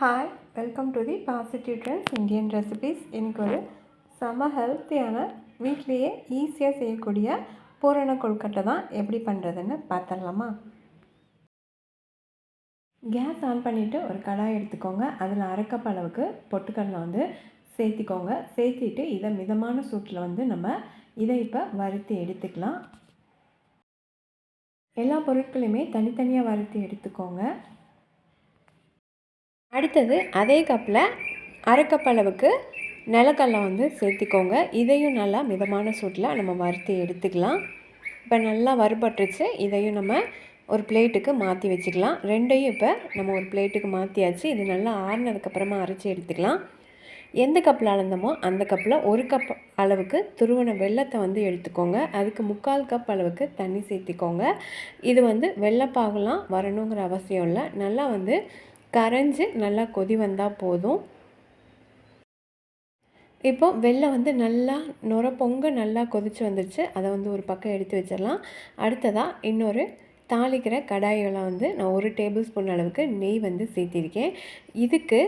Hi welcome to the positive trends Indian recipes இன்றைக்கி ஒரு செம ஹெல்த்தியான வீட்லேயே ஈஸியாக செய்யக்கூடிய பூரண கொழுக்கட்டை தான் எப்படி பண்ணுறதுன்னு பார்த்துடலாமா? கேஸ் ஆன் பண்ணிவிட்டு ஒரு கடாய் எடுத்துக்கோங்க. அதில் அரைக்கப் அளவுக்கு பொட்டுக்கடலை வந்து சேர்த்திக்கோங்க. சேர்த்திட்டு இதை மிதமான சூட்டில் வந்து நம்ம இதை இப்போ வறுத்து எடுத்துக்கலாம். எல்லா பொருட்களையுமே தனித்தனியாக வறுத்து எடுத்துக்கோங்க. அடுத்தது அதே கப்பில் அரைக்கப் அளவுக்கு நிலக்கடலை வந்து சேர்த்திக்கோங்க. இதையும் நல்லா மிதமான சூட்டில் நம்ம வறுத்து எடுத்துக்கலாம். இப்போ நல்லா வறுபட்டுருச்சு. இதையும் நம்ம ஒரு பிளேட்டுக்கு மாற்றி வச்சுக்கலாம். ரெண்டையும் இப்போ நம்ம ஒரு பிளேட்டுக்கு மாற்றியாச்சு இது நல்லா ஆறுனதுக்கப்புறமா அரைச்சி எடுத்துக்கலாம். எந்த கப்பில் அளந்தமோ அந்த கப்பில் ஒரு கப் அளவுக்கு துருவன வெள்ளத்தை வந்து எடுத்துக்கோங்க. அதுக்கு முக்கால் கப் அளவுக்கு தண்ணி சேர்த்திக்கோங்க. இது வந்து வெள்ளைப்பாகலாம் வரணுங்கிற அவசியம் இல்லை. நல்லா வந்து கரைஞ்சி நல்லா கொதி வந்தால் போதும். இப்போது வெள்ளம் வந்து நல்லா நுர பொங்க நல்லா கொதித்து வந்துடுச்சு அதை வந்து ஒரு பக்கம் எடுத்து வச்சிடலாம். அடுத்ததாக இன்னொரு தாளிக்கிற கடாயில் வந்து நான் ஒரு டேபிள் ஸ்பூன் அளவுக்கு நெய் வந்து சேர்த்திருக்கேன். இதுக்கு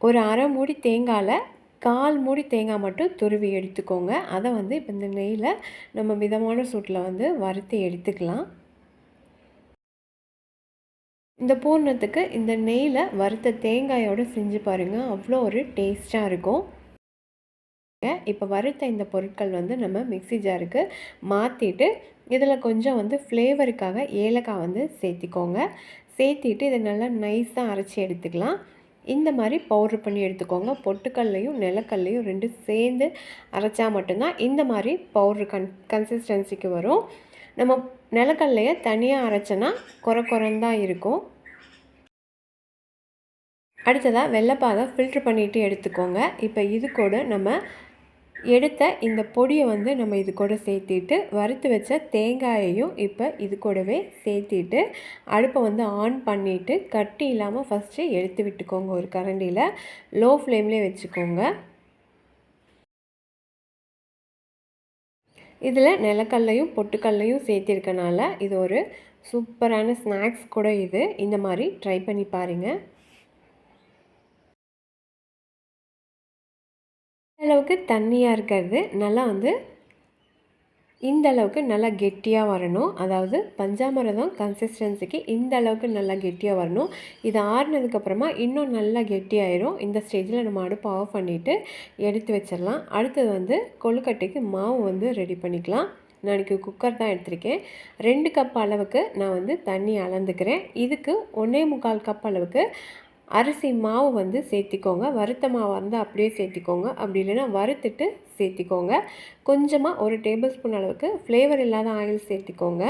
ஒரு அரை மூடி தேங்காயில் கால் மூடி தேங்காய் மட்டும் துருவி எடுத்துக்கோங்க. அதை வந்து இப்போ இந்த நெய்யில் நம்ம மிதமான சூட்டில் வந்து வறுத்து எடுத்துக்கலாம். இந்த பூர்ணத்துக்கு இந்த நெய்யில் வறுத்த தேங்காயோடு செஞ்சு பாருங்கள் அவ்வளோ ஒரு டேஸ்ட்டாக இருக்கும். இப்போ வறுத்த இந்த பொருட்கள் வந்து நம்ம மிக்சி ஜாருக்கு மாற்றிட்டு இதில் கொஞ்சம் வந்து ஃப்ளேவருக்காக ஏலக்காய் வந்து சேர்த்திக்கோங்க. சேர்த்திட்டு இதை நல்லா நைஸாக அரைச்சி எடுத்துக்கலாம். இந்த மாதிரி பவுட்ரு பண்ணி எடுத்துக்கோங்க. பொட்டுக்கல்லையும் நிலக்கல்லையும் ரெண்டும் சேர்ந்து அரைச்சா மட்டும்தான் இந்த மாதிரி பவுட்ரு கன் கன்சிஸ்டன்சிக்கு வரும். நம்ம நிலக்கல்லையை தனியாக அரைச்சோன்னா குறை குறந்தான் இருக்கும். அடுத்ததாக வெள்ளைப்பாகை ஃபில்ட்ரு பண்ணிவிட்டு எடுத்துக்கோங்க. இப்போ இது கூட நம்ம எடுத்த இந்த பொடியை வந்து நம்ம இது கூட சேர்த்திட்டு வறுத்து வச்ச தேங்காயையும் இப்போ இது கூடவே சேர்த்திட்டு அடுப்பை வந்து ஆன் பண்ணிவிட்டு கட்டி இல்லாமல் ஃபஸ்ட்டு எடுத்து விட்டுக்கோங்க ஒரு கரண்டியில். லோ ஃப்ளேம்லேயே வச்சுக்கோங்க. இதில் நிலக்கல்லையும் பொட்டுக்கல்லையும் சேர்த்திருக்கனால இது ஒரு சூப்பரான ஸ்நாக்ஸ் கூட இது. இந்த மாதிரி ட்ரை பண்ணி பாருங்கள் அளவுக்கு தண்ணியாக இருக்கிறது. நல்லா வந்து இந்த அளவுக்கு நல்லா கெட்டியாக வரணும். அதாவது பஞ்சாமிரதம் கன்சிஸ்டன்சிக்கு இந்த அளவுக்கு நல்லா கெட்டியாக வரணும். இது ஆறுனதுக்கப்புறமா இன்னும் நல்லா கெட்டியாயிரும். இந்த ஸ்டேஜில் நம்ம அடுப்பு ஆஃப் பண்ணிவிட்டு எடுத்து வச்சிடலாம். அடுத்தது வந்து கொழுக்கட்டைக்கு மாவு வந்து ரெடி பண்ணிக்கலாம். நான் இன்றைக்கி குக்கர் தான் எடுத்திருக்கேன். ரெண்டு கப் அளவுக்கு நான் வந்து தண்ணி அளந்துக்கிறேன். இதுக்கு ஒன்றே முக்கால் கப் அளவுக்கு அரிசி மாவு வந்து சேர்த்திக்கோங்க. வறுத்த மாவு வந்து அப்படியே சேர்த்திக்கோங்க. அப்படி இல்லைன்னா வறுத்துட்டு சேர்த்திக்கோங்க. கொஞ்சமாக ஒரு டேபிள் ஸ்பூன் அளவுக்கு ஃப்ளேவர் இல்லாத ஆயில் சேர்த்திக்கோங்க.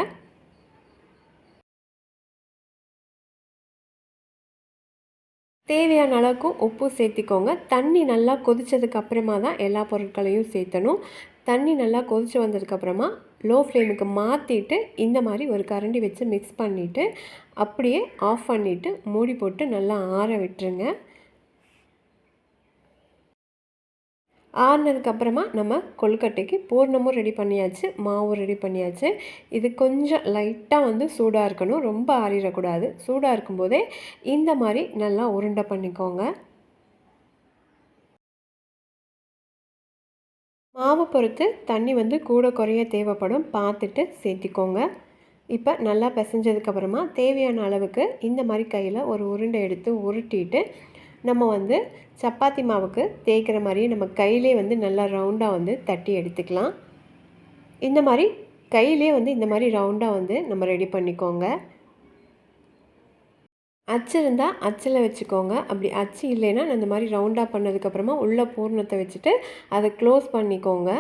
தேவையான அளவுக்கும் உப்பு சேர்த்திக்கோங்க. தண்ணி நல்லா கொதித்ததுக்கு அப்புறமா தான் எல்லா பொருட்களையும் சேர்த்தணும். தண்ணி நல்லா கொதித்து வந்ததுக்கப்புறமா லோ ஃப்ளேமுக்கு மாற்றிட்டு இந்த மாதிரி ஒரு கரண்டி வச்சு மிக்ஸ் பண்ணிவிட்டு அப்படியே ஆஃப் பண்ணிவிட்டு மூடி போட்டு நல்லா ஆற விட்டுருங்க. ஆறுனதுக்கப்புறமா நம்ம கொழுக்கட்டைக்கு பூர்ணமும் ரெடி பண்ணியாச்சு மாவும் ரெடி பண்ணியாச்சு. இது கொஞ்சம் லைட்டாக வந்து சூடாக இருக்கணும் ரொம்ப ஆறிடக்கூடாது. சூடாக இருக்கும்போதே இந்த மாதிரி நல்லா உருண்டை பண்ணிக்கோங்க. மாவு பொறுத்து தண்ணி வந்து கூட குறைய தேவைப்படும். பார்த்துட்டு சேர்த்திக்கோங்க. இப்போ நல்லா பிசைஞ்சதுக்கப்புறமா தேவையான அளவுக்கு இந்த மாதிரி கையில் ஒரு உருண்டை எடுத்து உருட்டிட்டு நம்ம வந்து சப்பாத்தி மாவுக்கு தேய்க்கிற மாதிரியே நம்ம கையிலே வந்து நல்லா ரவுண்டாக வந்து தட்டி எடுத்துக்கலாம். இந்த மாதிரி கையிலே வந்து இந்த மாதிரி ரவுண்டாக வந்து நம்ம ரெடி பண்ணிக்கோங்க. அச்சு இருந்தால் அச்சில் வச்சுக்கோங்க. அப்படி அச்சு இல்லைன்னா நான் இந்த மாதிரி ரவுண்டாக பண்ணதுக்கப்புறமா உள்ளே பூர்ணத்தை வச்சுட்டு அதை க்ளோஸ் பண்ணிக்கோங்க.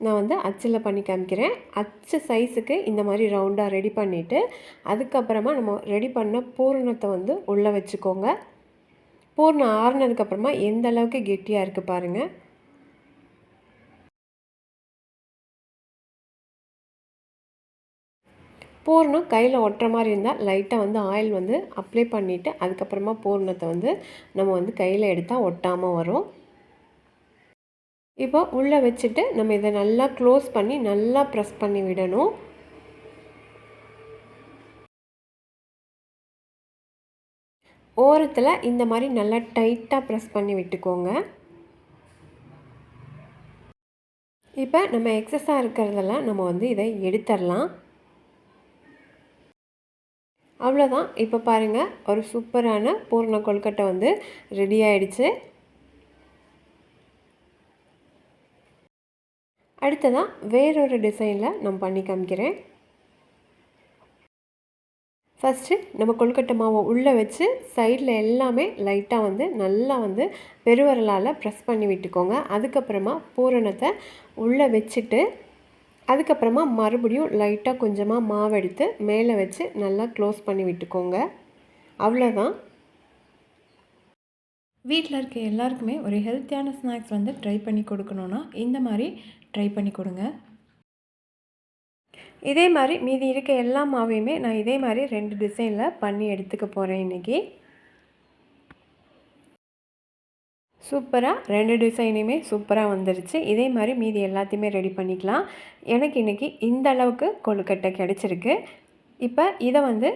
நான் வந்து அச்சில் பண்ணி காமிக்கிறேன். அச்சு சைஸுக்கு இந்த மாதிரி ரவுண்டாக ரெடி பண்ணிவிட்டு அதுக்கப்புறமா நம்ம ரெடி பண்ண பூரணத்தை வந்து உள்ளே வச்சுக்கோங்க. பூர்ணம் ஆறுனதுக்கப்புறமா எந்த அளவுக்கு கெட்டியாக இருக்குது பாருங்கள் பூர்ணம் கையில் ஒட்டுற மாதிரி இருந்தால் லைட்டாக வந்து ஆயில் வந்து அப்ளை பண்ணிவிட்டு அதுக்கப்புறமா பூர்ணத்தை வந்து நம்ம வந்து கையில் எடுத்தால் ஒட்டாமல் வரும். இப்போ உள்ளே வச்சுட்டு நம்ம இதை நல்லா க்ளோஸ் பண்ணி நல்லா ப்ரெஸ் பண்ணி விடணும். ஓரத்தில் இந்த மாதிரி நல்லா டைட்டாக ப்ரெஸ் பண்ணி விட்டுக்கோங்க. இப்போ நம்ம எக்ஸஸாக இருக்கிறதெல்லாம் நம்ம வந்து இதை எடுத்துடலாம். அவ்வளோதான் இப்போ பாருங்கள் ஒரு சூப்பரான பூர்ண கொழுக்கட்டை வந்து ரெடி ஆயிடுச்சு. அடுத்ததாக வேறொரு டிசைனில் நான் பண்ணி காமிக்கிறேன். ஃபஸ்ட்டு நம்ம கொழுக்கட்டை மாவை உள்ளே வச்சு சைடில் எல்லாமே லைட்டாக வந்து நல்லா வந்து பெருவரலால் ப்ரெஸ் பண்ணி விட்டுக்கோங்க. அதுக்கப்புறமா பூரணத்தை உள்ளே வச்சுட்டு அதுக்கப்புறமா மறுபடியும் லைட்டாக கொஞ்சமாக மாவு எடுத்து மேலே வச்சு நல்லா க்ளோஸ் பண்ணி விட்டுக்கோங்க. அவ்வளோதான் வீட்டில் இருக்க எல்லாருக்குமே ஒரு ஹெல்த்தியான ஸ்நாக்ஸ் வந்து ட்ரை பண்ணி கொடுக்கணுன்னா இந்த மாதிரி ட்ரை பண்ணி கொடுங்க. இதே மாதிரி மீதி இருக்க எல்லா மாவையுமே நான் இதே மாதிரி ரெண்டு டிசைனில் பண்ணி எடுத்துக்க போகிறேன் இன்றைக்கி சூப்பராக ரெண்டு டிசைனுமே சூப்பராக வந்துருச்சு. இதே மாதிரி மீதி எல்லாத்தையுமே ரெடி பண்ணிக்கலாம். எனக்கு இன்றைக்கி இந்த அளவுக்கு கொழுக்கட்டை கிடச்சிருக்கு. இப்போ இதை வந்து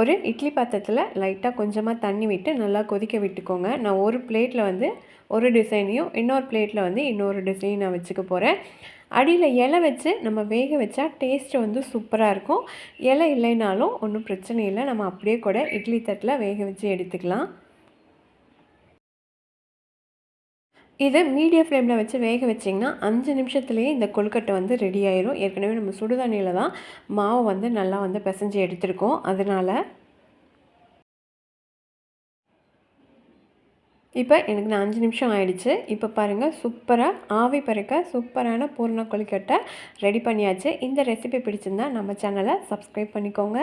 ஒரு இட்லி பாத்திரத்தில் லைட்டாக கொஞ்சமாக தண்ணி விட்டு நல்லா கொதிக்க விட்டுக்கோங்க. நான் ஒரு பிளேட்டில் வந்து ஒரு டிசைனையும் இன்னொரு பிளேட்டில் வந்து இன்னொரு டிசைன் நான் வச்சுக்க போகிறேன் அடியில் இலை வச்சு நம்ம வேக வச்சா டேஸ்ட்டு வந்து சூப்பராக இருக்கும். இலை இல்லைனாலும் ஒன்றும் பிரச்சனை இல்லை. நம்ம அப்படியே கூட இட்லி தட்டில் வேக வச்சு எடுத்துக்கலாம். இது மீடியம் ஃப்ளேமில் வச்சு வேக வச்சிங்கன்னா அஞ்சு நிமிஷத்துலேயே இந்த கொழுக்கட்டை வந்து ரெடி ஆயிரும். ஏற்கனவே நம்ம சுடுதண்ணியில் தான் மாவு வந்து நல்லா வந்து பிசைஞ்சு எடுத்திருக்கோம். அதனால் இப்போ எனக்கு நான் அஞ்சு நிமிஷம் ஆயிடுச்சு. இப்போ பாருங்கள் சூப்பராக ஆவி பறக்க சூப்பரான பூர்ண கொழுக்கட்டை ரெடி பண்ணியாச்சு. இந்த ரெசிபி பிடிச்சிருந்தா நம்ம சேனலை சப்ஸ்கிரைப் பண்ணிக்கோங்க.